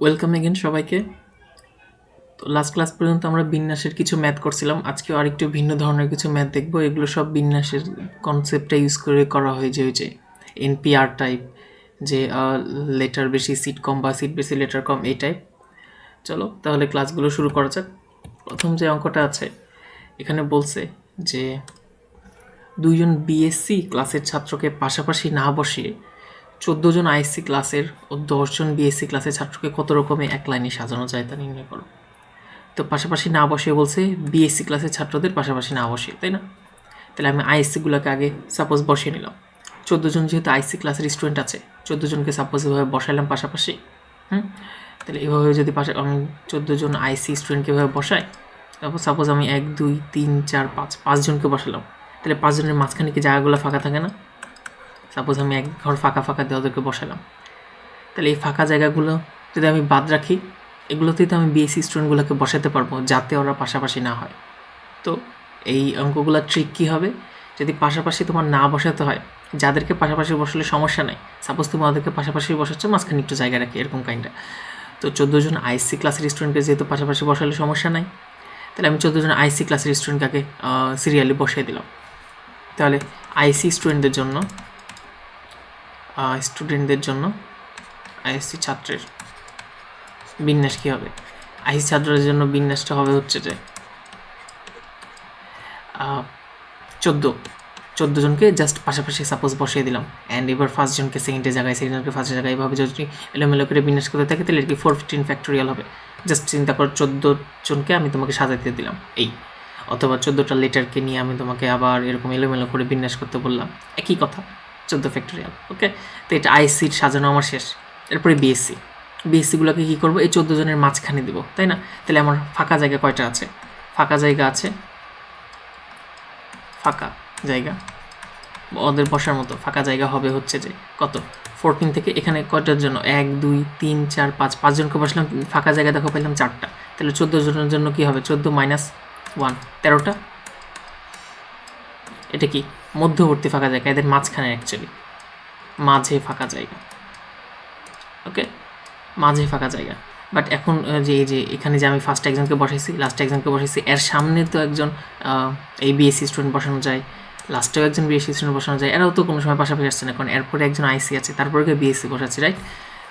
Welcome again সবাইকে। তো last class পর্যন্ত আমরা বিন্যাসের কিছু ম্যাথ করছিলাম। আজকেও আরেকটু ভিন্ন ধরনের কিছু ম্যাথ দেখব। এগুলো সব বিন্যাসের কনসেপ্টটা ইউজ করে করা হয় যে ওই যে এনপিআর টাইপ যে লেটার বেশি সিট কম বা সিট বেশি লেটার কম, এই টাইপ চলো, তাহলে ক্লাসগুলো শুরু করা যাক। প্রথম যে অঙ্কটা আছে, এখানে বলছে যে, দুইজন বিএসসি ক্লাসের ছাত্রকে পাশাপাশি না বসিয়ে চোদ্দ জন আইএসসি ক্লাসের ও দশজন বিএসসি ক্লাসের ছাত্রকে কত রকমে এক লাইনে সাজানো যায় তা নির্ণয় করো। তো পাশাপাশি না বসিয়ে বলছে বিএসসি ক্লাসের ছাত্রদের পাশাপাশি না বসে তাই না? তাহলে আমি আইএসসিগুলোকে আগে সাপোজ বসিয়ে নিলাম। চোদ্দ জন যেহেতু আইসি ক্লাসের স্টুডেন্ট আছে, চোদ্দ জনকে সাপোজ এভাবে বসাইলাম পাশাপাশি, হুম? তাহলে এভাবে যদি পাশে আমি চোদ্দ জন আইসি স্টুডেন্টকে এভাবে বসাই, তারপর সাপোজ আমি এক, দুই, তিন, চার, পাঁচ পাঁচজনকে বসালাম, তাহলে পাঁচজনের মাঝখানে কি জায়গাগুলো ফাঁকা থাকে না? সাপোজ আমি এক ঘর ফাঁকা ফাঁকা দিয়ে ওদেরকে বসালাম। তাহলে এই ফাঁকা জায়গাগুলো যদি আমি বাদ রাখি, এগুলোতেই তো আমি বিএসসি স্টুডেন্টগুলোকে বসাতে পারব যাতে ওরা পাশাপাশি না হয়। তো এই অঙ্কগুলোর ট্রিক কী হবে? যদি পাশাপাশি তোমার না বসাতে হয়, যাদেরকে পাশাপাশি বসালে সমস্যা নেই, সাপোজ তুমি ওদেরকে পাশাপাশি বসাচ্ছ, মাঝখানে একটু জায়গা রাখি, এরকম কাইন্ডটা তো চোদ্দ জন আইসি ক্লাসের স্টুডেন্টকে যেহেতু পাশাপাশি বসালে সমস্যা নাই, তাহলে আমি চোদ্দ জন আইসি ক্লাসের স্টুডেন্টকে সিরিয়ালি বসিয়ে দিলাম। তাহলে আইসি স্টুডেন্টদের জন্য স্টুডেন্টদের জন্য আইএসসি ছাত্রের বিন্যাস কী হবে? আইসি ছাত্রদের জন্য বিন্যাসটা হবে হচ্ছে যে চোদ্দ। চোদ্দ জনকে জাস্ট পাশাপাশি সাপোজ বসিয়ে দিলাম। অ্যান্ড এবার ফার্স্ট জনকে সেকেন্ডের জায়গায় সেকেন্ড জনকে ফার্স্টের জায়গায় এভাবে যদি এলোমেলো করে বিন্যাস করতে থাকে, তাহলে কি ফোর ফিফটিন ফ্যাক্টোরিয়াল হবে। জাস্ট চিন্তা করো, চোদ্দ জনকে আমি তোমাকে সাজাতে দিলাম, এই। অথবা চোদ্দোটা লেটারকে নিয়ে আমি তোমাকে আবার এরকম এলোমেলো করে বিন্যাস করতে বললাম। একই কথা। চোদ্দ ফ্যাক্টোরিয়াল ওকে তো এটা আইসির সাজানো আমার শেষ। এরপরে বিএসসি বিএসসিগুলোকে কী করব? এই চোদ্দ জনের মাঝখানে দেবো, তাই না? তাহলে আমার ফাঁকা জায়গা কয়টা আছে? ফাঁকা জায়গা আছে। ফাঁকা জায়গা। ওদের বসার মতো, ফাঁকা জায়গা হবে হচ্ছে যে, কত? ফোরটিন থেকে এখানে কয়টার জন্য? এক, দুই, তিন, চার, পাঁচ। পাঁচজনকে বসলাম, ফাঁকা জায়গা দেখো পেলাম চারটা। তাহলে চোদ্দ জনের জন্য কী হবে? চোদ্দ মাইনাস ওয়ান তেরোটা? এটা কি? মধ্যবর্তী ফাঁকা জায়গা, এদের মাঝখানে অ্যাকচুয়ালি মাঝে ফাঁকা জায়গা। ওকে মাঝে ফাঁকা জায়গা। বাট এখন যে, এই যে, এখানে যে আমি ফার্স্ট একজনকে বসাইছি লাস্ট একজনকে বসাইছি, এর সামনে তো একজন এই বিএসসি স্টুডেন্ট বসানো যায় লাস্টেও একজন বিএসসি স্টুডেন্ট বসানো যায়, এরাও তো কোনো সময় পাশাপাশি আসছে না, কারণ এরপরে একজন আইসি আছে, তারপরে বিএসসি বসাচ্ছি রাইট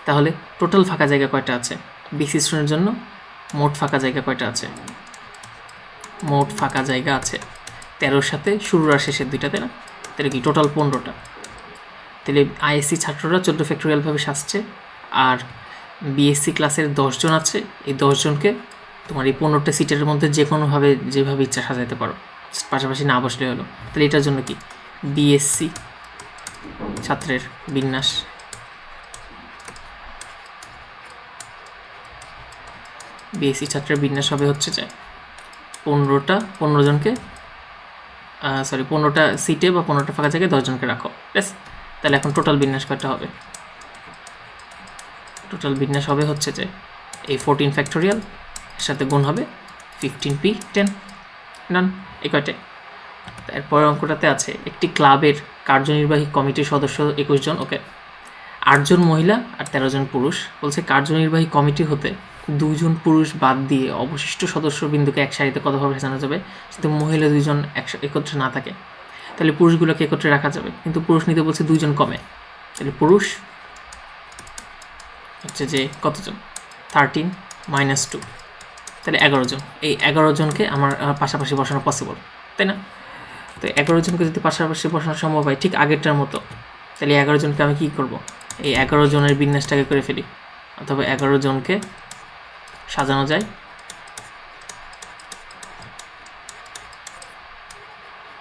তাহলে টোটাল ফাঁকা জায়গা কয়টা আছে? বিএসসি স্টুডেন্টের জন্য মোট ফাঁকা জায়গা কয়টা আছে? মোট ফাঁকা জায়গা আছে। তেরোর সাথে শুরুর আর শেষের দুইটাতে না? তাহলে কি টোটাল পনেরোটা? তাহলে আইএসসি ছাত্ররা চোদ্দ ফ্যাক্টোরিয়ালভাবে সাজছে, আর বিএসসি ক্লাসের দশজন আছে। এই দশজনকে তোমার এই পনেরোটা সিটের মধ্যে যে কোনোভাবে যেভাবে ইচ্ছা সাজাতে পারো। পাশাপাশি না বসলে হলো। তাহলে এটার জন্য কি? বিএসসি ছাত্রের বিন্যাস। বিএসসি ছাত্রের বিন্যাস হবে হচ্ছে যে পনেরোটা, পনেরো জনকে সরি পনেরোটা সিটে বা পনেরোটা ফাঁকা জায়গায় দশজনকে রাখো। ব্যাস, তাহলে এখন টোটাল বিন্যাস কয়টা হবে? টোটাল বিন্যাস হবে হচ্ছে যে, এই ফোরটিন ফ্যাক্টোরিয়াল এর সাথে গুণ হবে ফিফটিন পি টেন নান এই কয়টে তারপর অঙ্কটাতে আছে, একটি ক্লাবের কার্যনির্বাহী কমিটির সদস্য একুশ জন ওকে আটজন মহিলা আর তেরো জন পুরুষ। বলছে কার্যনির্বাহী কমিটি হতে দুজন পুরুষ বাদ দিয়ে অবশিষ্ট সদস্যবিন্দুকে এক সারিতে কতভাবে সাজানো যাবে? যদি মহিলা একসাথে একত্রে না থাকে। তাহলে পুরুষগুলোকে একত্রে রাখা যাবে। কিন্তু পুরুষ নিতে বলছে দুইজন কমে। তাহলে পুরুষ হচ্ছে যে কতজন? থার্টিন মাইনাস টু তাহলে এগারো জন। এই এগারো জনকে আমার পাশাপাশি বসানো পসিবল তাই না? তো এগারো জনকে যদি পাশাপাশি বসানো সম্ভব হয়, ঠিক আগেরটার মতো, তাহলে এগারো জনকে আমি কী করব? এই এগারো জনের বিন্যাসটাকে করে ফেলি। অথবা এগারো জনকে সাজানো যায়।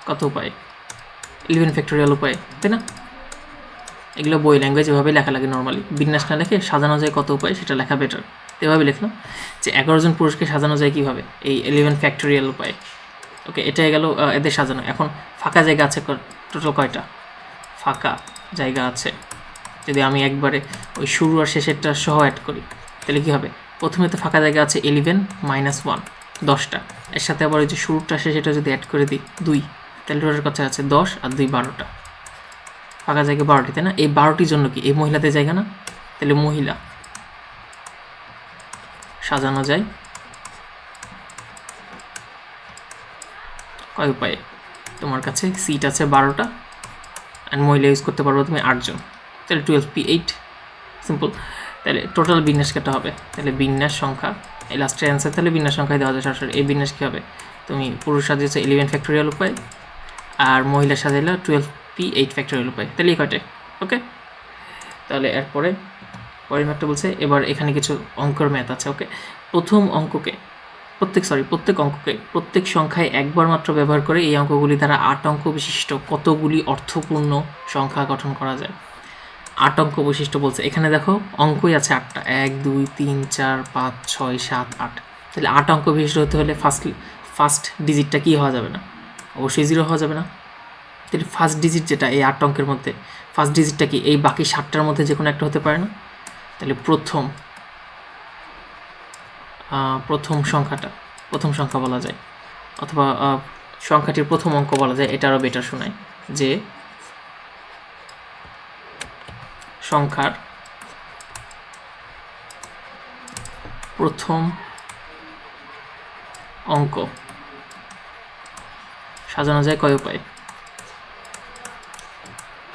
কত উপায়? ইলেভেন ফ্যাক্টোরিয়াল উপায়, তাই না? এগুলো বই ল্যাঙ্গুয়েজ এভাবে লেখা লাগে নর্মালি বিন্যাস না লেখে সাজানো যায় কত উপায়, সেটা লেখা বেটার এভাবে লিখলাম যে এগারো জন পুরুষকে সাজানো যায় কীভাবে? এই ইলেভেন ফ্যাক্টোরিয়াল উপায়। ওকে এটাই গেল এদের সাজানো। এখন ফাঁকা জায়গা আছে টোটাল কয়টা? ফাঁকা জায়গা আছে। যদি আমি একবারে ওই শুরু আর শেষেরটা সহ অ্যাড করি, তাহলে কী হবে? প্রথমে তো ফাঁকা জায়গা আছে ইলেভেন মাইনাস ওয়ান দশটা। এর সাথে আবার ওই যে শুরুটা শেষেটা যদি অ্যাড করে দিই, দুই, তাহলে টোটাল কথা আছে দশ আর দুই বারোটা। ফাঁকা জায়গা বারোটি, তাই না? এই বারোটির জন্য কি? এই মহিলাদের জায়গা না? তাহলে মহিলা। সাজানো যায়। কয় উপায়ে? তোমার কাছে সিট আছে বারোটা অ্যান্ড মহিলা ইউজ করতে পারব তুমি আটজন। তাহলে টুয়েলভ পি এইট সিম্পল তাহলে টোটাল বিন্যাস কেটে হবে? তাহলে বিন্যাস সংখ্যা, এই লাস্টের অ্যান্সার তাহলে বিন্যাস সংখ্যায় দেওয়া যায় সরাসরি এই বিন্যাস কী হবে? তুমি পুরুষ সাজিয়েছো ইলেভেন ফ্যাক্টোরিয়াল উপায়, আর মহিলা সাজাইলা টুয়েলভ পি এইট ফ্যাক্টোরিয়াল উপায়। তাহলে এই কয়টায় ওকে তাহলে এরপরে পরের ম্যাথটা বলছে, এবার এখানে কিছু অঙ্কর ম্যাথ আছে ওকে প্রথম অঙ্ককে, প্রত্যেক সরি প্রত্যেক অঙ্ককে প্রত্যেক সংখ্যায় একবার মাত্র ব্যবহার করে এই অঙ্কগুলি দ্বারা আট অঙ্ক বিশিষ্ট কতগুলি অর্থপূর্ণ সংখ্যা গঠন করা যায়। আট অঙ্ক বৈশিষ্ট্য বলছে। এখানে দেখো, অঙ্কই আছে আটটা। এক, দুই, তিন, চার, পাঁচ, ছয়, সাত, আট। তাহলে আট অঙ্ক বিশিষ্ট হতে হলে ফার্স্ট ফার্স্ট ডিজিটটা কী হওয়া যাবে না? অবশ্যই জিরো হওয়া যাবে না। তাহলে ফার্স্ট ডিজিট যেটা এই আট অঙ্কের মধ্যে ফার্স্ট ডিজিটটা কি এই বাকি সাতটার মধ্যে যে কোনো একটা হতে পারে না? তাহলে প্রথম প্রথম সংখ্যাটা, প্রথম সংখ্যা বলা যায়। অথবা সংখ্যাটির প্রথম অঙ্ক বলা যায়, এটা আরও বেটার শোনায়। যে সংখ্যার প্রথম অঙ্ক। সাজানো যায় কয় উপায়ে?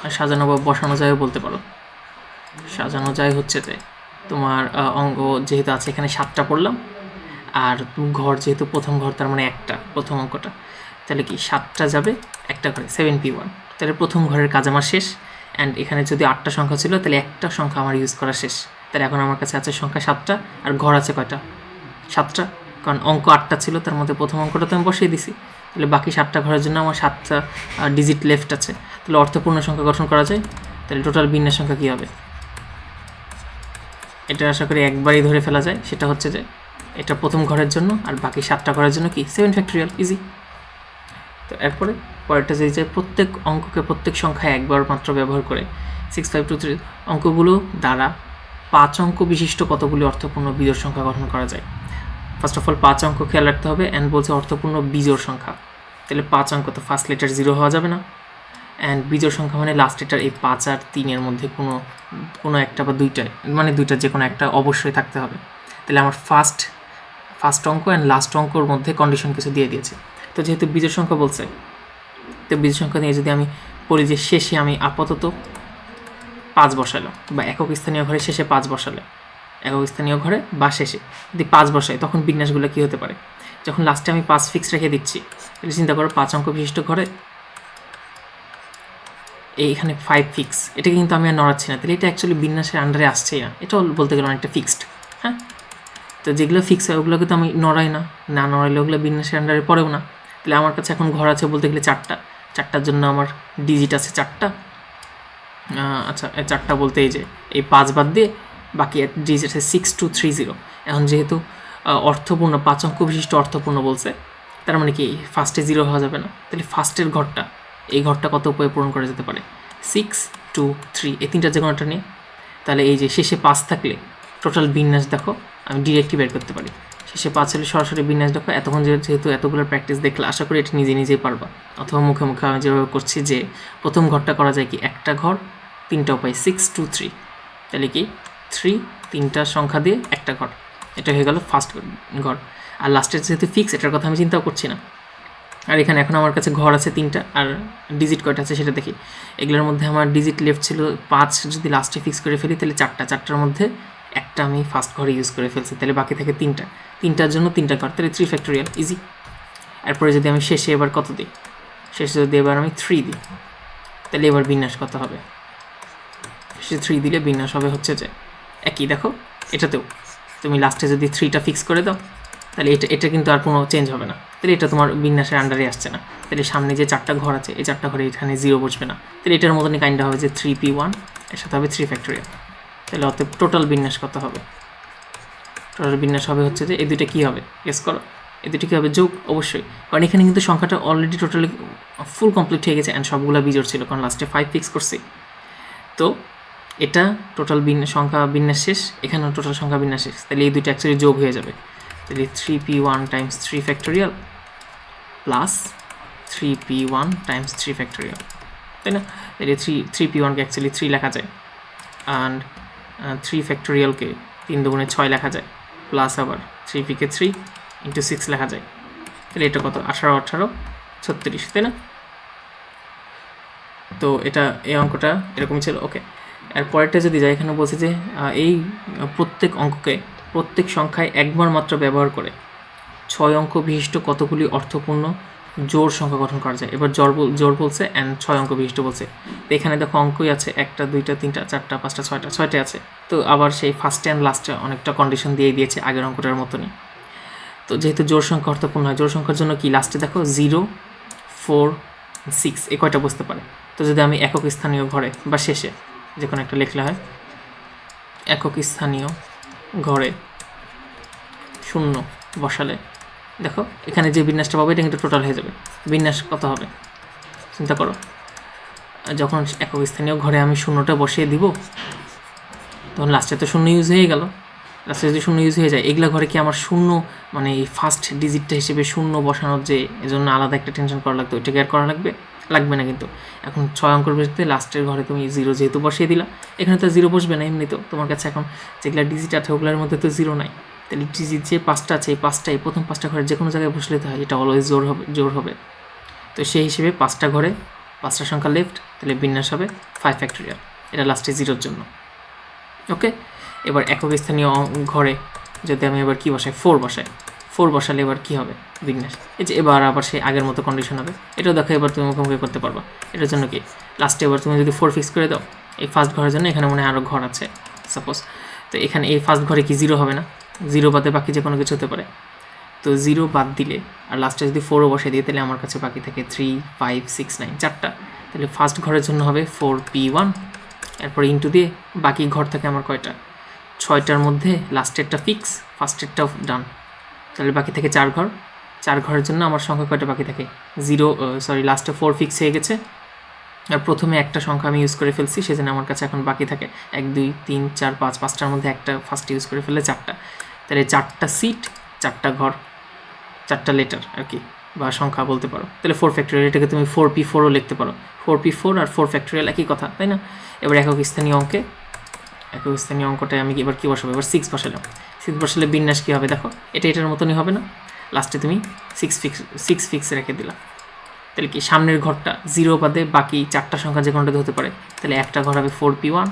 আর সাজানো বা বসানো যায় বলতে পারো। সাজানো যায় হচ্ছে যে তোমার অঙ্ক যেহেতু আছে এখানে সাতটা পড়লাম, আর ঘর যেহেতু প্রথম ঘর, তার মানে একটা প্রথম অঙ্কটা। তাহলে কি সাতটা যাবে? একটা ঘরে সেভেন পি ওয়ান তাহলে প্রথম ঘরের কাজ আমার শেষ। অ্যান্ড এখানে যদি আটটা সংখ্যা ছিল, তাহলে একটা সংখ্যা আমার ইউজ করা শেষ। তাহলে এখন আমার কাছে আছে সংখ্যা সাতটা, আর ঘর আছে কয়টা? সাতটা। কারণ অঙ্ক আটটা ছিল, তার মধ্যে প্রথম অঙ্কটা তো আমি বসিয়ে দিছি। তাহলে বাকি সাতটা ঘরের জন্য আমার সাতটা ডিজিট লেফট আছে। তাহলে অর্থপূর্ণ সংখ্যা গঠন করা যায়। তাহলে টোটাল বিন্যাস সংখ্যা কী হবে? এটা আশা করি একবারই ধরে ফেলা যায়। সেটা হচ্ছে যে, এটা প্রথম ঘরের জন্য, আর বাকি সাতটা ঘরের জন্য কি? সেভেন ফ্যাক্টরিয়াল ইজি তো এরপরে পরেরটা যে যে প্রত্যেক অঙ্ককে প্রত্যেক সংখ্যায় একবার মাত্র ব্যবহার করে সিক্স ফাইভ টু থ্রি অঙ্কগুলো দ্বারা পাঁচ অঙ্ক বিশিষ্ট কতগুলি অর্থপূর্ণ বিজোড় সংখ্যা গঠন করা যায়। ফার্স্ট অফ অল পাঁচ অঙ্ক খেয়াল রাখতে হবে অ্যান্ড বলছে অর্থপূর্ণ বিজোড় সংখ্যা। তাহলে পাঁচ অঙ্ক তো ফার্স্ট লেটার জিরো হওয়া যাবে না। অ্যান্ড বিজোড় সংখ্যা মানে লাস্ট লেটার এই পাঁচ আর তিনের মধ্যে কোনো কোনো একটা বা দুইটায় মানে দুইটা যে কোনো একটা অবশ্যই থাকতে হবে। তাহলে আমার ফার্স্ট ফার্স্ট অঙ্ক অ্যান্ড লাস্ট অঙ্কর মধ্যে কন্ডিশন কিছু দিয়ে দিয়েছে। তো যেহেতু বীজের সংখ্যা বলছে, তো বীজের সংখ্যা নিয়ে যদি আমি বলি যে শেষে আমি আপাতত পাঁচ বসালো, বা একক স্থানীয় ঘরে শেষে পাঁচ বসালে, একক স্থানীয় ঘরে বা শেষে যদি পাঁচ বসাই, তখন বিন্যাসগুলো কী হতে পারে? যখন লাস্টে আমি পাঁচ ফিক্স রেখে দিচ্ছি, তাহলে চিন্তা করো পাঁচ অঙ্ক বিশিষ্ট ঘরে এই এখানে ফাইভ ফিক্স এটাকে কিন্তু আমি আর নড়াচ্ছি না, তাহলে এটা অ্যাকচুয়ালি বিন্যাসের আন্ডারে আসছেই না, এটাও বলতে গেলে অনেকটা ফিক্সড হ্যাঁ? তো যেগুলো ফিক্স হয়, ওগুলোকে তো আমি নড়াই না না নড়াইলে ওগুলো বিন্যাসের আন্ডারে পড়েও না। তাহলে আমার কাছে এখন ঘর আছে বলতে গেলে চারটা। চারটার জন্য আমার ডিজিট আছে চারটা। আচ্ছা চারটা বলতে এই যে, এই পাঁচ বাদ দিয়ে বাকি ডিজিট আছে সিক্স টু থ্রি জিরো এখন যেহেতু অর্থপূর্ণ, পাঁচ অঙ্ক বিশিষ্ট অর্থপূর্ণ বলছে, তার মানে কি ফার্স্টে জিরো হওয়া যাবে না। তাহলে ফার্স্টের ঘরটা, এই ঘরটা কত উপায়ে পূরণ করা যেতে পারে? সিক্স টু থ্রি এই তিনটা যে কোনোটা নিয়ে। তাহলে এই যে শেষে পাঁচ থাকলে টোটাল বিন্যাস দেখো, আমি ডিরেক্টলি বের করতে পারি। শেষে পাঁচ হলে সরাসরি বিন্যাস দেখো, এতক্ষণ যেহেতু এতগুলো প্র্যাকটিস দেখলে, আশা করি এটা নিজে নিজেই পারবা। অথবা মুখে মুখে আমি যেভাবে করছি যে, প্রথম ঘরটা করা যায় কি একটা ঘর, তিনটা উপায় সিক্স টু থ্রি তাহলে কি? থ্রি তিনটা সংখ্যা দিয়ে একটা ঘর। এটা হয়ে গেল ফার্স্ট ঘর। আর লাস্টের যেহেতু ফিক্স এটার কথা আমি চিন্তাও করছি না। আর এখানে এখন আমার কাছে ঘর আছে তিনটা, আর ডিজিট কয়টা আছে সেটা দেখি। এগুলোর মধ্যে আমার ডিজিট লেফট ছিল পাঁচ, যদি লাস্টে ফিক্স করে ফেলি, তাহলে চারটা। চারটার মধ্যে একটা আমি ফার্স্ট ঘরে ইউজ করে ফেলছি, তাহলে বাকি থাকে তিনটা। তিনটার জন্য তিনটা ঘর, তাহলে থ্রি ফ্যাক্টোরিয়াল ইজি এরপরে যদি আমি শেষে এবার কত দিই? শেষে যদি এবার আমি থ্রি দিই, তাহলে এবার বিন্যাস কত হবে? শেষে থ্রি দিলে বিন্যাস হবে হচ্ছে যে, একই, দেখো, এটাতেও। তুমি লাস্টে যদি থ্রিটা ফিক্স করে দাও, তাহলে এটা এটা কিন্তু আর কোনো চেঞ্জ হবে না। তাহলে এটা তোমার বিন্যাসের আন্ডারে আসছে না। তাহলে সামনে যে চারটা ঘর আছে, এই চারটা ঘরে এখানে জিরো বসবে না। তাহলে এটার মতনই কাইন্ডা হবে যে থ্রি পি ওয়ানের সাথে হবে থ্রি ফ্যাক্টোরিয়াল তাহলে অতএব টোটাল বিন্যাস কত হবে? টোটাল বিন্যাস হবে হচ্ছে যে এই দুইটা কী হবে? গেস করো। এই দুটো কী হবে? যোগ, অবশ্যই। কারণ এখানে কিন্তু সংখ্যাটা অলরেডি টোটালি ফুল কমপ্লিট হয়ে গেছে অ্যান্ড সবগুলো বিজোড় ছিল, কারণ লাস্টে ফাইভ ফিক্স করছি। তো এটা টোটাল বিন্যাস সংখ্যা বিন্যাস শেষ, এখানেও টোটাল সংখ্যা বিন্যাস শেষ। তাহলে এই দুটো অ্যাকচুয়ালি যোগ হয়ে যাবে। তাহলে three P one times three factorial plus three P one times three factorial তাই না? তাহলে থ্রি থ্রি পি ওয়ানকে অ্যাকচুয়ালি থ্রি লেখা যায়। অ্যান্ড থ্রি ফ্যাক্টোরিয়ালকে তিন দুগুণে ছয় লেখা যায় প্লাস আবার থ্রি পিকে থ্রি ইন্টু সিক্স লেখা যায়। তাহলে এটা কত? আঠারো আঠারো, ছত্রিশ, তাই না? তো এটা এই অঙ্কটা এরকমই ছিল ওকে আর পরেরটা যদি যাই, এখানে বলছে যে এই প্রত্যেক অঙ্ককে প্রত্যেক সংখ্যায় একবার মাত্র ব্যবহার করে ছয় অঙ্ক বিশিষ্ট কতগুলি অর্থপূর্ণ জোড় সংখ্যা গঠন করা যায়। এবার জোর জোর বলছে অ্যান্ড ছয় অঙ্ক বিশিষ্ট বলছে। তো এখানে দেখো অঙ্কই আছে, একটা, দুইটা, তিনটা, চারটা, পাঁচটা, ছয়টা ছয়টা আছে। তো আবার সেই ফার্স্টে অ্যান্ড লাস্টে অনেকটা কন্ডিশন দিয়ে দিয়েছে আগের অঙ্কটার মতনই। তো যেহেতু জোর সংখ্যা অর্থপূর্ণ হয়, জোর সংখ্যার জন্য কি? লাস্টে দেখো জিরো ফোর সিক্স এ কয়টা বুঝতে পারে? তো যদি আমি একক স্থানীয় ঘরে বা শেষে যে কোনো একটা লিখলে হয়, একক স্থানীয় ঘরে শূন্য বসালে দেখো, এখানে যে বিন্যাসটা পাবে, এটা কিন্তু টোটাল হয়ে যাবে। বিন্যাস কত হবে? চিন্তা করো। যখন একক স্থানীয় ঘরে আমি শূন্যটা বসিয়ে দিব, তখন লাস্টে তো শূন্য ইউজ হয়ে গেল। লাস্টে যদি শূন্য ইউজ হয়ে যায়, এগুলা ঘরে কি আমার শূন্য মানে এই ফার্স্ট ডিজিটটা হিসেবে শূন্য বসানোর যে, এজন্য আলাদা একটা টেনশন করা লাগতো ওইটাকে আর করা লাগবে? লাগবে না কিন্তু। এখন ছয় অঙ্কের ভিত্তিতে লাস্টের ঘরে তুমি জিরো যেহেতু বসিয়ে দিলা, এখানে তো জিরো বসবে না এমনি তো তোমার কাছে এখন যেগুলা ডিজিট আছে, ওগুলোর মধ্যে তো জিরো নাই। ডিজিট যে পাঁচটা আছে, এই পাঁচটাই প্রথম পাঁচটা ঘরে যে কোনো জায়গায় বসলে তো হয় এটা অলওয়েজ জোর হবে জোর হবে। তো সেই হিসেবে পাঁচটা ঘরে পাঁচটা সংখ্যা লেফট তাহলে বিন্যাস হবে ফাইভ ফ্যাক্টরিয়াল এটা লাস্টে জিরোর জন্য। ওকে এবার একক স্থানীয় ঘরে যদি আমি এবার কি বসাই? ফোর বসাই। ফোর বসালে এবার কী হবে? বিঘ্নেশ এই যে এবার আবার সেই আগের মতো কন্ডিশন হবে। এটাও দেখো এবার তুমি মুখোমুখি করতে পারবা। এটার জন্য কি? লাস্টে এবার তুমি যদি ফোর ফিক্স করে দাও, এই ফার্স্ট ঘরের জন্য এখানে মনে হয় আরও ঘর আছে সাপোজ তো এখানে এই ফার্স্ট ঘরে কি জিরো হবে না? জিরো বাদে বাকি যে কোনো কিছু হতে পারে। তো জিরো বাদ দিলে, আর লাস্টে যদি ফোরও বসে দিই, তাহলে আমার কাছে বাকি থাকে থ্রি ফাইভ সিক্স নাইন চারটা। তাহলে ফার্স্ট ঘরের জন্য হবে ফোর পি ওয়ান এরপর ইন্টু দিয়ে বাকি ঘর থাকে আমার কয়টা? ছয়টার মধ্যে লাস্টেরটা ফিক্স ফার্স্টেরটাও ডান তাহলে বাকি থাকে চার ঘর। চার ঘরের জন্য আমার সংখ্যা কয়টা বাকি থাকে? জিরো সরি লাস্টে ফোর ফিক্স হয়ে গেছে। আর প্রথমে একটা সংখ্যা আমি ইউজ করে ফেলছি, সেজন্য আমার কাছে এখন বাকি থাকে। এক, দুই, তিন, চার, পাঁচ, পাঁচটার মধ্যে একটা ফার্স্ট ইউজ করে ফেললে চারটা। তাহলে চারটা সিট চারটা ঘর, চারটা লেটার আর কি বা সংখ্যা বলতে পারো। তাহলে ফোর ফ্যাক্টরিয়াল এটাকে তুমি ফোর পি ফোরও লিখতে পারো। ফোর পি ফোর আর ফোর ফ্যাক্টরিয়াল একই কথা, তাই না? এবার একক স্থানীয় অঙ্কে, একক স্থানীয় অঙ্কটায় আমি এবার কী বসাবো? এবার সিক্স বসালাম। সিক্স বসালে বিন্যাস কী হবে দেখো? এটা এটার মতনই হবে না। লাস্টে তুমি সিক্স ফিক্স সিক্স ফিক্স রেখে দিলা। তাহলে কি সামনের ঘরটা জিরো বাদে বাকি চারটা সংখ্যা যে কোনোটাতে হতে পারে, তাহলে একটা ঘর হবে ফোর পি ওয়ান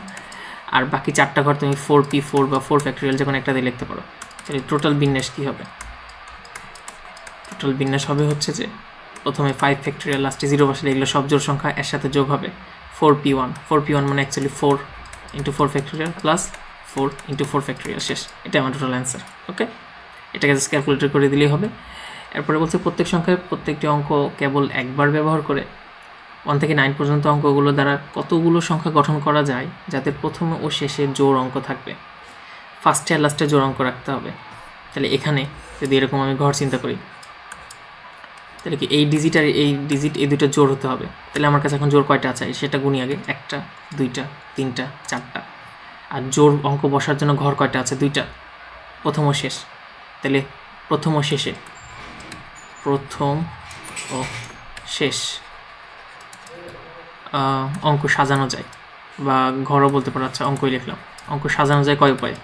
আর বাকি চারটা ঘর তুমি ফোর পি ফোর বা ফোর ফ্যাক্টরিয়াল যে কোনো একটা দিয়ে লিখতে পারো। তাহলে টোটাল বিন্যাস কী হবে? টোটাল বিন্যাস হবে হচ্ছে যে, প্রথমে ফাইভ ফ্যাক্টরিয়াল লাস্টে জিরো বসালে এগুলো সব জোর সংখ্যা এর সাথে যোগ হবে four P one four P one মানে actually four into four factorial plus four into four factorial শেষ। এটা আমার টোটাল অ্যান্সার ওকে এটাকে জাস্ট ক্যালকুলেটর করে দিলেই হবে। এরপরে বলছে প্রত্যেক সংখ্যায় প্রত্যেকটি অঙ্ক কেবল একবার ব্যবহার করে ওয়ান থেকে নাইন পর্যন্ত অঙ্কগুলো দ্বারা কতগুলো সংখ্যা গঠন করা যায়, যাতে প্রথমে ও শেষে জোর অঙ্ক থাকবে। ফার্স্টে আর লাস্টে জোর অঙ্ক রাখতে হবে। তাহলে এখানে যদি এরকম আমি ঘর চিন্তা করি, তাহলে কি এই ডিজিট আর এই ডিজিট এই দুটো জোর হতে হবে? তাহলে আমার কাছে এখন জোর কয়টা আছে? সেটা গুনি আগে। একটা, দুইটা, তিনটা, চারটা। আর জোর অঙ্ক বসার জন্য ঘর কয়টা আছে? দুইটা। প্রথম ও শেষ। তাহলে প্রথম ও শেষে। প্রথম ও শেষ। অঙ্ক সাজানো যায়। বা ঘরও বলতে পারো আচ্ছা অঙ্কই লিখলাম। অঙ্ক সাজানো যায় কয় উপায়ে?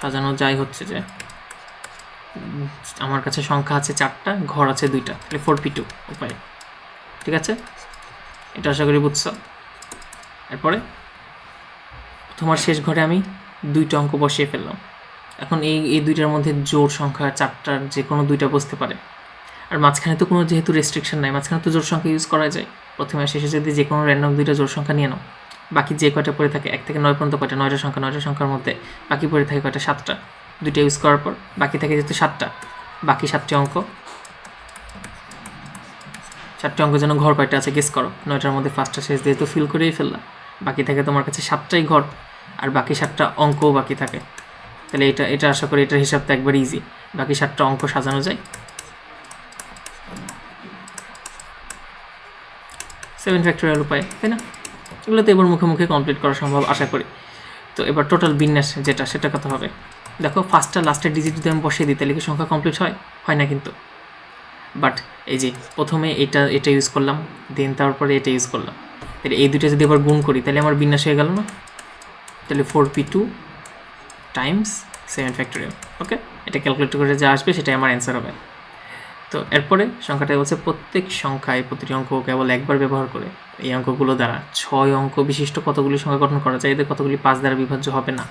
সাজানো যায় হচ্ছে যে, আমার কাছে সংখ্যা আছে চারটা, ঘর আছে দুইটা, তাহলে ফোর পি টু উপায়। ঠিক আছে? এটা আশা করি বুঝছ? এরপরে, তোমার শেষ ঘরে আমি দুইটা অঙ্ক বসিয়ে ফেললাম। এখন এই এই দুইটার মধ্যে জোর সংখ্যা চারটার যে কোনো দুইটা বসতে পারে। আর মাঝখানে তো কোনো যেহেতু রেস্ট্রিকশন নাই, মাঝখানে তো জোর সংখ্যা ইউজ করা যায়। প্রথমে শেষে যদি যে কোনো র্যান্ডম দুইটা জোর সংখ্যা নিয়ে নাও। বাকি যে কয়টা পড়ে থাকে, এক থেকে নয় পর্যন্ত কয়টা? নয়টা সংখ্যা, নয়টা সংখ্যার মধ্যে বাকি পড়ে থাকে কয়টা? সাতটা। দুইটা ইউজ করার পর বাকি থাকে যেহেতু সাতটা, বাকি সাতটি অঙ্ক। চারটি অঙ্ক যেন ঘর কয়টা আছে গেস করো। নয়টার মধ্যে ফার্স্টটা শেষ দিয়ে তো ফিল করেই ফেললাম। বাকি থাকে তোমার কাছে সাতটাই ঘর, আর বাকি সাতটা অঙ্কও বাকি থাকে। তাহলে এটা এটা আশা করি এটার হিসাবটা একবার ইজি বাকি সাতটা অঙ্ক সাজানো যায়। সেভেন ফ্যাক্টরিয়াল উপায়, তাই না? এগুলো তো এবার মুখে মুখে কমপ্লিট করা সম্ভব, আশা করি। তো এবার টোটাল বিন্যাস যেটা সেটা কত হবে। দেখো ফার্স্টটা লাস্টের ডিজিট যদি আমি বসিয়ে দিই, তাহলে কি সংখ্যা কমপ্লিট হয়? হয় না কিন্তু। বাট এই যে প্রথমে এটা এটা ইউজ করলাম দেন তারপরে এটা ইউজ করলাম। তাহলে এই দুটো যদি এবার গুণ করি, তাহলে আমার বিন্যাস হয়ে গেল না? তাহলে four P two times seven factorial okay এটা ক্যালকুলেট করে যা আসবে, সেটাই আমার অ্যান্সার হবে। তো এরপরে সংখ্যাটা বলছে প্রত্যেক সংখ্যায় প্রতিটি অঙ্ক কেবল একবার ব্যবহার করে। এই অঙ্কগুলো দ্বারা ছয় অঙ্ক বিশিষ্ট কতগুলি সংখ্যা গঠন করা যায়? এদের কতগুলি পাঁচ দ্বারা বিভাজ্য হবে না?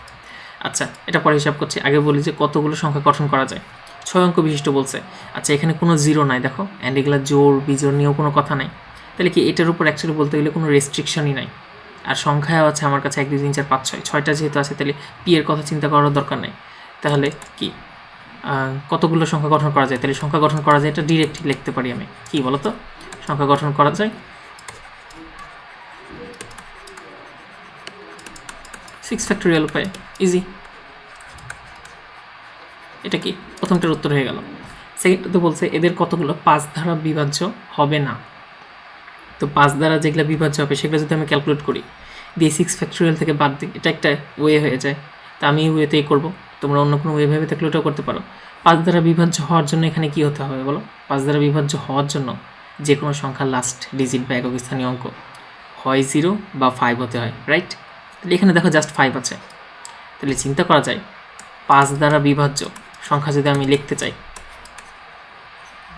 আচ্ছা এটা পরে হিসাব করছি। আগে বলি যে কতগুলো সংখ্যা গঠন করা যায়। ছয় অঙ্ক বিশিষ্ট বলছে। আচ্ছা এখানে কোনো জিরো নাই, দেখো। অ্যান্ড এগুলো জোর, বিজোর নিয়েও কোনো কথা নাই। তাহলে কি এটার উপর অ্যাকচুয়ালি বলতে গেলে কোনো রেস্ট্রিকশনই নাই? আর সংখ্যাও আছে আমার কাছে এক, দুই, তিন, চার, পাঁচ, ছয়। ছয়টা যেহেতু আছে, তাহলে পি এর কথা চিন্তা করার দরকার নেই। তাহলে কি? কতগুলো সংখ্যা গঠন করা যায়? তাহলে সংখ্যা গঠন করা যায়, এটা ডিরেক্টলি লিখতে পারি আমি। কি বলো তো সংখ্যা গঠন করা যায়। সিক্স ফ্যাক্টোরিয়াল উপায়। ইজি এটা কি? প্রথমটার উত্তর হয়ে গেল। সেকেন্ডটা তো বলছে, এদের কতগুলো? পাঁচ ধারা বিভাজ্য হবে না। তো পাঁচ দ্বারা যেগুলো বিভাজ্য হবে, সেগুলো যদি আমি ক্যালকুলেট করি, দিয়ে সিক্স ফ্যাক্টোরিয়াল থেকে বাদ দিই, এটা একটা ওয়ে হয়ে যায়। তা আমি ওয়েতেই করব। তোমরা অন্য কোনো ওয়ে ভেবে থাকলে ওটাও করতে পারো। পাঁচ দ্বারা বিভাজ্য হওয়ার জন্য এখানে কি হতে হবে বলো? পাঁচ দ্বারা বিভাজ্য হওয়ার জন্য যে কোনো সংখ্যা লাস্ট ডিজিট বা একক স্থানীয় অঙ্ক হয় জিরো বা ফাইভ হতে হয় রাইট তাহলে এখানে দেখো জাস্ট ফাইভ আছে। তাহলে চিন্তা করা যায় পাঁচ দ্বারা বিভাজ্য সংখ্যা যদি আমি লিখতে চাই,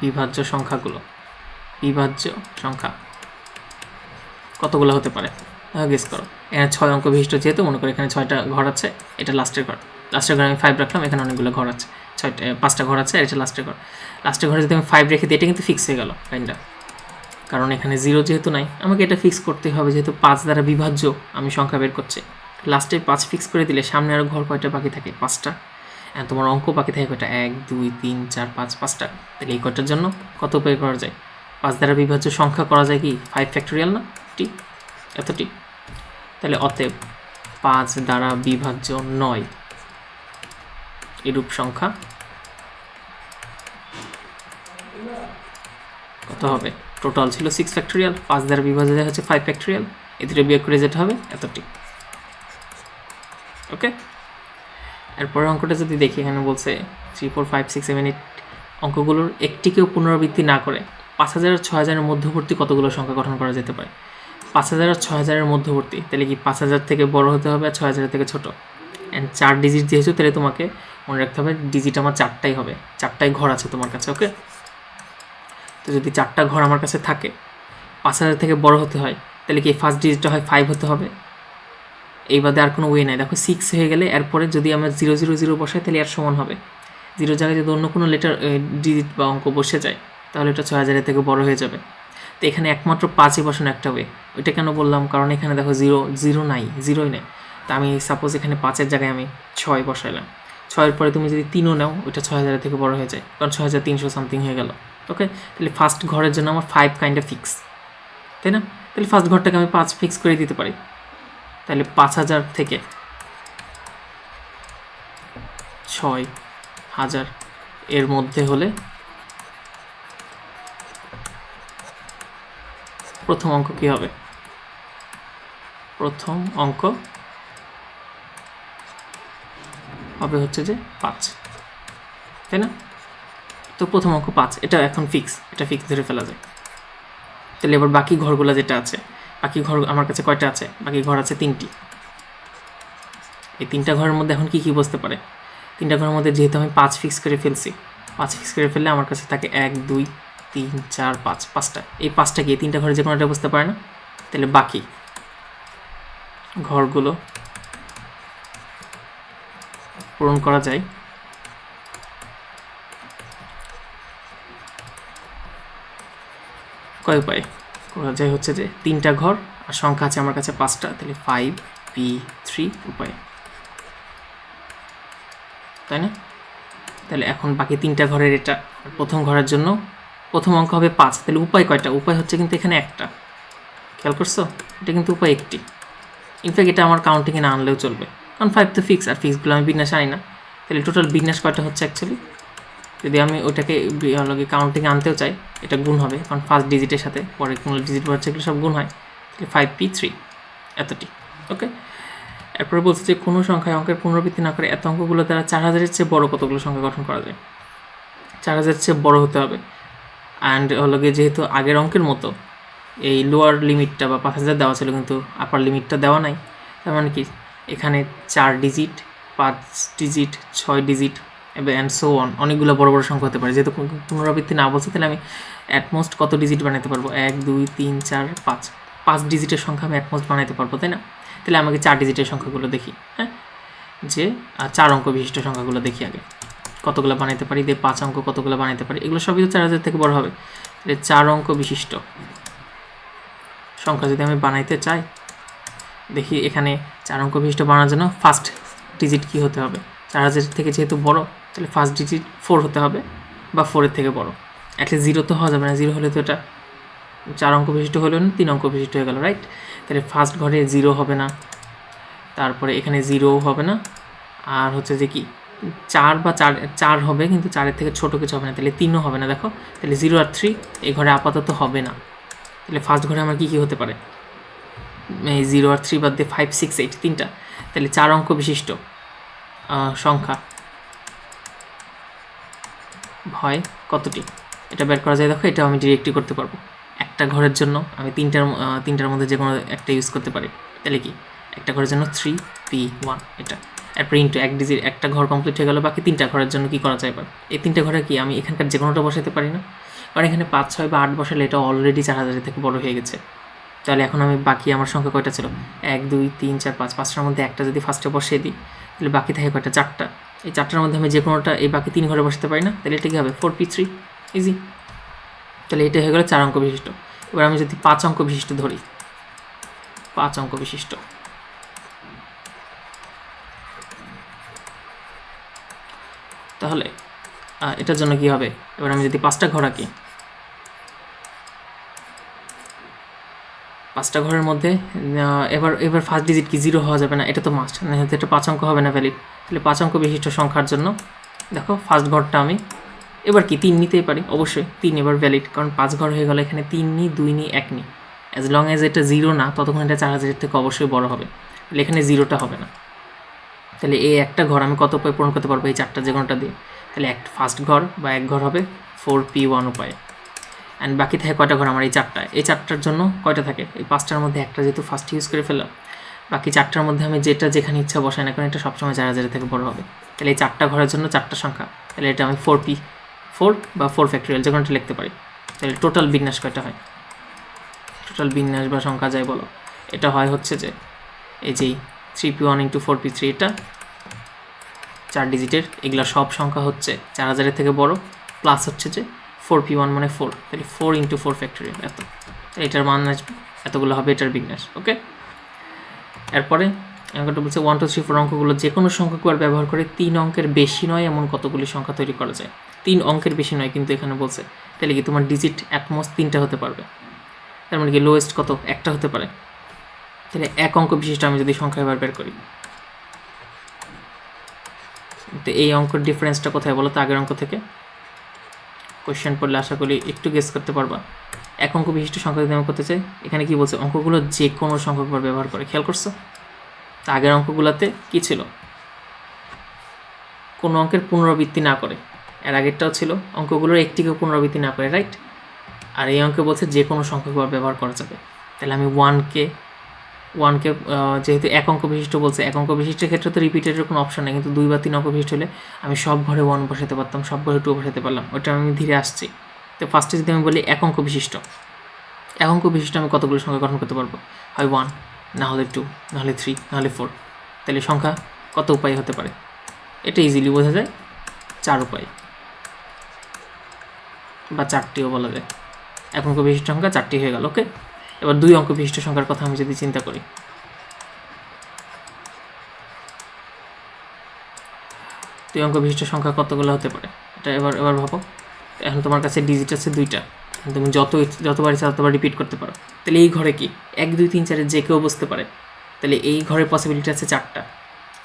বিভাজ্য সংখ্যাগুলো, বিভাজ্য সংখ্যা কতগুলো হতে পারে? গেস করো, এখানে ছয় অঙ্ক বিশিষ্ট যেহেতু, মনে করো এখানে ছয়টা ঘর আছে, এটা লাস্টের ঘর। লাস্টের ঘরে আমি ফাইভ রাখলাম, এখানে অনেকগুলো ঘর আছে, ছয়টা, পাঁচটা ঘর আছে, আর এটা লাস্টের ঘর। লাস্টের ঘরে যদি আমি ফাইভ রেখে দিই, এটা কিন্তু ফিক্স হয়ে গেল লাইনটা কারণ এখানে জিরো যেহেতু নাই, আমাকে এটা ফিক্স করতে হবে, যেহেতু পাঁচ দ্বারা বিভাজ্য আমি সংখ্যা বের করছি। লাস্টে পাঁচ ফিক্স করে দিলে সামনে আরও ঘর কয়টা বাকি থাকে? পাঁচটা। আর তোমার অঙ্ক বাকি থাকে কয়টা? এক, দুই, তিন, চার, পাঁচ, পাঁচটা। তাহলে এই কয়টার জন্য কত উপায় করা যায়? পাঁচ দ্বারা বিভাজ্য সংখ্যা করা যায় কি? ফাইভ ফ্যাক্টোরিয়াল না? টি এতটি তাহলে অতএব পাঁচ দ্বারা বিভাজ্য নয়। এরূপ সংখ্যা। কত হবে? টোটাল ছিল সিক্স ফ্যাক্টোরিয়াল পাঁচ দ্বারা বিভাজ্য হচ্ছে ফাইভ ফ্যাক্টোরিয়াল এ বিয়োগ করে যেটা হবে এতটি। ওকে এরপরের অঙ্কটা যদি দেখি, এখানে বলছে three four five six seven eight অঙ্কগুলোর একটিকেও পুনরাবৃত্তি না করে পাঁচ হাজার ছ হাজারের মধ্যবর্তী কতগুলো সংখ্যা গঠন করা যেতে পারে? পাঁচ হাজার আর ছ হাজারের মধ্যবর্তী, তাহলে কি পাঁচ হাজার থেকে বড় হতে হবে আর ছ হাজারের থেকে ছোটো? অ্যান্ড চার ডিজিট দিয়েছ তাহলে তোমাকে মনে রাখতে হবে ডিজিট আমার চারটাই হবে। চারটাই ঘর আছে তোমার কাছে ওকে তো যদি চারটা ঘর আমার কাছে থাকে, পাঁচ হাজার থেকে বড় হতে হয়, তাহলে কি ফার্স্ট ডিজিটটা হয় ফাইভ হতে হবে? এই বাদে আর কোনো ওয়ে নাই। দেখো সিক্স হয়ে গেলে এরপরে যদি আমরা জিরো জিরো জিরো বসাই, তাহলে আর সমান হবে। জিরো জায়গায় যদি অন্য কোনো লেটার ডিজিট বা অঙ্ক বসে যায়, তাহলে এটা ছয় হাজারের থেকে বড় হয়ে যাবে। তো এখানে একমাত্র পাঁচই বসানো একটা ওয়ে ওইটা কেন বললাম? কারণ এখানে দেখো জিরো জিরো নাই জিরোই নেই। তা আমি সাপোজ এখানে পাঁচের জায়গায় আমি ছয় বসাইলাম। ছয়ের পরে তুমি যদি তিনও নাও, ওইটা ছয় হাজারের থেকে বড় হয়ে যায়। কারণ ছয় হাজার তিনশো সামথিং হয়ে গেল। ওকে তাহলে ফার্স্ট ঘরের জন্য আমার ফাইভ কাইন্ড অফ ফিক্স তাই না? তাহলে ফার্স্ট ঘরটাকে আমি পাঁচ ফিক্স করে দিতে পারি। তাহলে পাঁচ হাজার থেকে ছয় হাজার এর মধ্যে হলে প্রথম অঙ্ক কী হবে? প্রথম অঙ্ক হবে হচ্ছে যে পাঁচ। তাই না? তো প্রথম অঙ্ক পাঁচ এটা এখন ফিক্স এটা ফিক্স ধরে ফেলা যায়। তাহলে এবার বাকি ঘরগুলো যেটা আছে, বাকি ঘর আমার কাছে কয়টা আছে? বাকি ঘর আছে তিনটি। এই তিনটা ঘরের মধ্যে এখন কি কি বসতে পারে? তিনটা ঘরের মধ্যে যেহেতু আমি পাঁচ ফিক্স করে ফেলছি, পাঁচ ফিক্স করে ফেললে আমার কাছে থাকে এক, দুই, তিন, চার, পাঁচ, পাঁচটা। এই পাঁচটা কি? তিনটা ঘরে যে কোনো একটা বসতে পারে না? তাহলে বাকি ঘরগুলো পূরণ করা যায়। কয় উপায়? করা যায় হচ্ছে যে তিনটা ঘর, আর সংখ্যা আছে আমার কাছে পাঁচটা, তাহলে ফাইভ পি থ্রি উপায়। তাই না? তাহলে এখন বাকি তিনটা ঘরের এটা প্রথম ঘরের জন্য প্রথম অঙ্ক হবে পাঁচ, তাহলে উপায় কয়টা? উপায় হচ্ছে কিন্তু এখানে একটা। খেয়াল করছ? এটা কিন্তু উপায় একটি। ইনফ্যাক্ট এটা আমার কাউন্টিংয়ে না আনলেও চলবে। কারণ ফাইভ তো ফিক্স আর ফিক্সগুলো আমি বিন্যাস আনি না। তাহলে টোটাল বিন্যাস কয়টা হচ্ছে অ্যাকচুয়ালি যদি আমি ওটাকে কাউন্টিংয়ে আনতেও চাই, এটা গুণ হবে, কারণ ফার্স্ট ডিজিটের সাথে পরে কোনো ডিজিট হচ্ছে এগুলো সব গুণ হয়। তাহলে ফাইভ পি থ্রি এতটি ওকে এরপরে বলছে যে কোনো সংখ্যায় অঙ্কের পুনরাবৃত্তি না করে এত অঙ্কগুলো দ্বারা চার হাজারের চেয়ে বড় কতগুলো সংখ্যা গঠন করা যায়? চার হাজারের চেয়ে বড় হতে হবে। অ্যান্ড হলো গিয়ে যেহেতু আগের অঙ্কের মতো, এই লোয়ার লিমিটটা বা পাঁচ হাজার দেওয়া ছিল, কিন্তু আপার লিমিটটা দেওয়া নাই, তার মানে কি? এখানে চার ডিজিট পাঁচ ডিজিট ছয় ডিজিট অ্যান্ড সো অন অনেকগুলো বড় বড় সংখ্যা হতে পারে। যেহেতু পুনরাবৃত্তি না বলছে, তাহলে আমি অ্যাটমোস্ট কত ডিজিট বানাতে পারব? এক, দুই, তিন, চার, পাঁচ। পাঁচ ডিজিটের সংখ্যা আমি অ্যাটমোস্ট বানাতে পারব, তাই না? তাহলে আমাকে চার ডিজিটের সংখ্যাগুলো দেখি হ্যাঁ? যে চার অঙ্ক বিশিষ্ট সংখ্যাগুলো দেখি আগে। কতগুলো বানাতে পারি? দিয়ে পাঁচ অঙ্ক কতগুলো বানাতে পারি? এগুলো সবই তো চার হাজার থেকে বড় হবে। চার অঙ্ক বিশিষ্ট সংখ্যা যদি আমি বানাইতে চাই দেখি এখানে চার অঙ্ক বিশিষ্ট বানানোর জন্য ফার্স্ট ডিজিট কি হতে হবে? চার হাজার থেকে যেহেতু বড়, তাহলে ফার্স্ট ডিজিট ফোর হতে হবে বা ফোরের থেকে বড়। অ্যাটলিস্ট জিরো তো হওয়া যাবে না জিরো হলে তো এটা চার অঙ্ক বিশিষ্ট হলেও না, তিন অঙ্ক বিশিষ্ট হয়ে গেল রাইট তাহলে ফার্স্ট ঘরে জিরো হবে না, তারপরে এখানে জিরোও হবে না, আর হচ্ছে যে কি, চার বা চার চার হবে কিন্তু চারের থেকে ছোটো কিছু হবে না, তাহলে তিনও হবে না, দেখো। তাহলে জিরো আর থ্রি এই ঘরে আপাতত হবে না। তাহলে ফার্স্ট ঘরে আমার কী কী হতে পারে? জিরো আর থ্রি বাদ দিয়ে ফাইভ সিক্স এইট তিনটা। তাহলে চার অঙ্ক বিশিষ্ট। সংখ্যা। হয় কতটি? এটা বের করা যায়, দেখো এটা আমি ডিরেক্টলি করতে পারব। একটা ঘরের জন্য আমি তিনটার তিনটার মধ্যে যে কোনো একটা ইউজ করতে পারি। তাহলে কি? একটা ঘরের জন্য থ্রি পি ওয়ান এটা। এরপর ইন্টু এক ডিজিট একটা ঘর কমপ্লিট হয়ে গেল, বাকি তিনটা ঘরের জন্য কি করা যায় এবার? এই তিনটা ঘরে কি আমি এখানকার যে কোনোটা বসাতে পারি না? কারণ এখানে পাঁচ, ছয় বা আট বসালে এটা অলরেডি চার হাজারের থেকে বড় হয়ে গেছে। তাহলে এখন আমি বাকি আমার সংখ্যা কয়টা ছিল? এক, দুই, তিন, চার, পাঁচ। পাঁচটার মধ্যে একটা যদি ফার্স্টে বসিয়ে দিই, তাহলে বাকি থাকে কয়টা? চারটা। এই চারটার মধ্যে আমি যে কোনোটা এই বাকি তিন ঘরে বসাতে পারি না? তাহলে এটা কী হবে? ফোর পি থ্রি ইজি তাহলে এটা হয়ে গেলো চার অঙ্ক বিশিষ্ট। এবার আমি যদি পাঁচ অঙ্ক বিশিষ্ট ধরি, পাঁচ অঙ্ক বিশিষ্ট। তাহলে এটার জন্য কি হবে? এবার আমি যদি পাঁচটা ঘর আঁকি পাঁচটা ঘরের মধ্যে এবার এবার ফার্স্ট ডিজিট কি জিরো হওয়া যাবে না, এটা তো মাস্ট এটা পাঁচ অঙ্ক হবে না ভ্যালিড তাহলে পাঁচ অঙ্ক বিশিষ্ট সংখ্যার জন্য, দেখো ফার্স্ট ঘরটা আমি, এবার কি তিন নিতেই পারি? অবশ্যই তিন এবার ভ্যালিড কারণ পাঁচ ঘর হয়ে গেলে এখানে তিন নি, দুই নি, এক নি। অ্যাজ লং অ্যাজ এটা জিরো না, ততক্ষণ এটা চার হাজারের থেকে অবশ্যই বড় হবে। তাহলে এখানে জিরোটা হবে না। তাহলে এই একটা ঘর আমি কত উপায় পূরণ করতে পারব এই চারটা যে কোনোটা দিয়ে? তাহলে এক ফার্স্ট ঘর বা এক ঘর হবে ফোর পি ওয়ান উপায়ে। অ্যান্ড বাকি থাকে কয়টা ঘর? আমার এই চারটা। এই চারটার জন্য কয়টা থাকে? এই পাঁচটার মধ্যে একটা যেহেতু ফার্স্ট ইউজ করে ফেললাম, বাকি চারটার মধ্যে আমি যেটা যেখানে ইচ্ছা বসাই না কারণ এটা সবসময় চার হাজারের থেকে বড় হবে। তাহলে এই চারটা ঘরের জন্য চারটা সংখ্যা। তাহলে এটা আমি ফোর পি ফোর বা ফোর ফ্যাক্টরিয়াল যে কোনোটা লিখতে পারি। তাহলে টোটাল বিন্যাস কয়টা হয়? টোটাল বিন্যাস বা সংখ্যা যাই বলো, এটা হয় হচ্ছে যে, এই যেই three P one into four P three এটা চার ডিজিটের এগুলো সব সংখ্যা হচ্ছে চার হাজারের থেকে বড় প্লাস হচ্ছে যে ফোর পি ওয়ান মানে ফোর তাহলে ফোর ইন্টু ফোর ফ্যাক্টরিয়াল এত। এটার মান আসবে এতগুলো হবে, এটার বিন্যাস ওকে এরপরে অঙ্কটা বলছে ওয়ান টু থ্রি ফোর অঙ্কগুলো যে কোনো সংখ্যাকে আর ব্যবহার করে তিন অঙ্কের বেশি নয় এমন কতগুলি সংখ্যা তৈরি করা যায়। তিন অঙ্কের বেশি নয় কিন্তু এখানে বলছে, তাহলে কি তোমার ডিজিট অ্যাটমোস্ট তিনটা হতে পারবে? তার মানে কি লোয়েস্ট কত? একটা হতে পারে। তাহলে এক অঙ্ক বিশিষ্ট আমি যদি সংখ্যা এবার বের করি। তো এই অঙ্কের ডিফারেন্সটা কোথায় বলো তো আগের অঙ্ক থেকে? কোয়েশ্চেন পড়লে আশা করি একটু গেস করতে পারবা। এক অঙ্ক বিশিষ্ট সংখ্যা যদি আমি করতে চাই? এখানে কি বলছে? অঙ্কগুলো যে কোনো সংখ্যক বার ব্যবহার করে। খেয়াল করছ? তো আগের অঙ্কগুলোতে কি ছিল? কোনো অঙ্কের পুনরাবৃত্তি না করে। এর আগেরটাও ছিল। অঙ্কগুলোর একটিকেও পুনরাবৃত্তি না করে রাইট আর এই অঙ্কে বলছে যে কোনো সংখ্যক বার ব্যবহার করা যাবে। তাহলে আমি ওয়ানকে ওয়ানকে যেহেতু এক অঙ্ক বিশিষ্ট বলছে, এক অঙ্ক বিশিষ্টের ক্ষেত্রে তো রিপিটেডের কোনো অপশন নেই, কিন্তু দুই বা তিন অঙ্ক বিশিষ্ট হলে আমি সব ঘরে ওয়ান বসাতে পারতাম, সব ঘরে টু বসাতে পারলাম, ওটা আমি ধীরে আসছি। তো ফার্স্টে যদি আমি বলি এক অঙ্ক বিশিষ্ট, এক অঙ্ক বিশিষ্ট আমি কতগুলো সংখ্যা গঠন করতে পারব? হয় ওয়ান না হলে টু না হলে থ্রি না হলে ফোর তাহলে সংখ্যা কত উপায় হতে পারে? এটা ইজিলি বোঝা যায়, চার উপায়। বা চারটিও বলা যায়। এক অঙ্ক বিশিষ্ট সংখ্যা চারটি হয়ে গেল ওকে এবার দুই অঙ্ক বিশিষ্ট সংখ্যার কথা আমি যদি চিন্তা করি। দুই অঙ্ক বিশিষ্ট সংখ্যা কতগুলো হতে পারে? এটা এবার এবার ভাবো। এখন তোমার কাছে ডিজিট আছে দুইটা। তুমি যত যতবার ইচ্ছা ততবার রিপিট করতে পারো। তাহলে এই ঘরে কি? এক, দুই, তিন, চারে যে কেউ বসতে পারে। তাহলে এই ঘরের পসিবিলিটি আছে চারটা।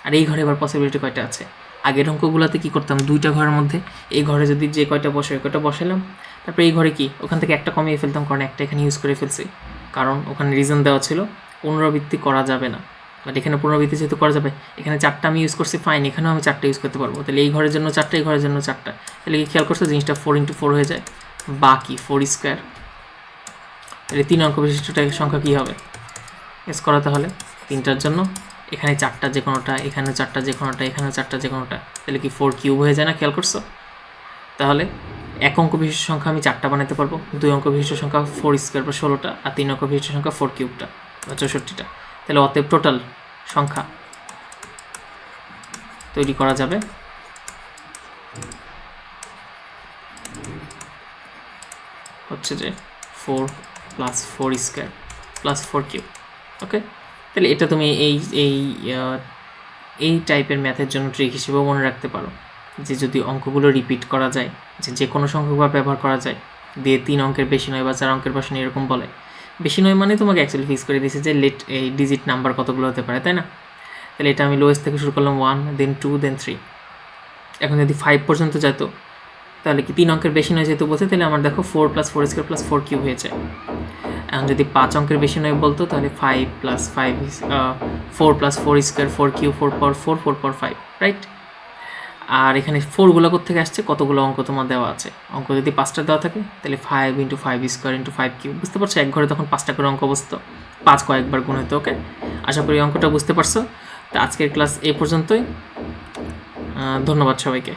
আর এই ঘরে এবার পসিবিলিটি কয়টা আছে? আগের অঙ্কগুলোতে কী করতাম? দুইটা ঘরের মধ্যে। এই ঘরে যদি যে কয়টা বসে, ওই কয়টা বসালাম। তারপরে এই ঘরে কি? ওখান থেকে একটা কমিয়ে ফেলতাম, কারণ একটা এখানে ইউজ করে ফেলছি। কারণ ওখানে রিজন দেওয়া ছিল, পুনরাবৃত্তি করা যাবে না। বাট এখানে পুনরাবৃত্তি যেহেতু করা যাবে, এখানে চারটা আমি ইউজ করছি ফাইন এখানেও আমি চারটা ইউজ করতে পারব। তাহলে এই ঘরের জন্য চারটা, এই ঘরের জন্য চারটা। তাহলে কি খেয়াল করছ? জিনিসটা ফোর ইন্টু ফোর হয়ে যায়। বাকি ফোর স্কোয়ার তাহলে তিন অঙ্ক বিশিষ্টটা সংখ্যা কী হবে? এস করা তাহলে। তিনটার জন্য। এখানে চারটা যে কোনোটা, এখানে চারটা যে কোনোটা, এখানে চারটা যে কোনোটা। তাহলে কি ফোর কিউব হয়ে যায় না? খেয়াল করছ? তাহলে এক অঙ্ক বিশিষ্ট সংখ্যা আমি চারটা বানাতে পারব। দুই অঙ্ক বিশিষ্ট সংখ্যা ফোর স্কোয়ার বা ষোলোটা আর তিন অঙ্ক বিশিষ্ট সংখ্যা ফোর কিউবটা বা চৌষট্টিটা। তাহলে অতএব টোটাল সংখ্যা তৈরি করা যাবে। হচ্ছে যে four plus four square plus four cube okay তাহলে এটা তুমি এই এই এই টাইপের ম্যাথের জন্য ট্রিক হিসেবেও মনে রাখতে পারো। যে যদি অঙ্কগুলো রিপিট করা যায়, যে যে কোনো সংখ্যক ব্যবহার করা যায়, দিয়ে তিন অঙ্কের বেশি নয় বা চার অঙ্কের বেশি এরকম বলে। বেশি নয় মানে তোমাকে অ্যাকচুয়ালি ফিক্স করে দিয়েছে যে লেট এই ডিজিট নাম্বার কতগুলো হতে পারে, তাই না? তাহলে এটা আমি লোয়েস্ট থেকে শুরু করলাম one then two then three এখন যদি ফাইভ পর্যন্ত যেত তাহলে কি তিন অঙ্কের বেশি নয় যেহেতু বলছে, তাহলে আমার দেখো four plus four square plus four cube হয়েছে। এখন যদি পাঁচ অঙ্কের বেশি নয় বলতো, তাহলে five plus five four plus four square four cube four পর ফোর ফোর পর ফাইভ রাইট আর এখানে ফোরগুলো থেকে আসছে? কতগুলো অঙ্ক তোমার দেওয়া আছে? অঙ্ক যদি পাঁচটা দেওয়া থাকে, তাহলে five into five square into five cube বুঝতে পারছ? এক ঘরে তখন পাঁচটা করে অঙ্ক বসতো। পাঁচ কয়েকবার গুণ হতো ওকে আশা করি অঙ্কটা বুঝতে পারছ। তো আজকের ক্লাস এ পর্যন্তই। ধন্যবাদ সবাইকে।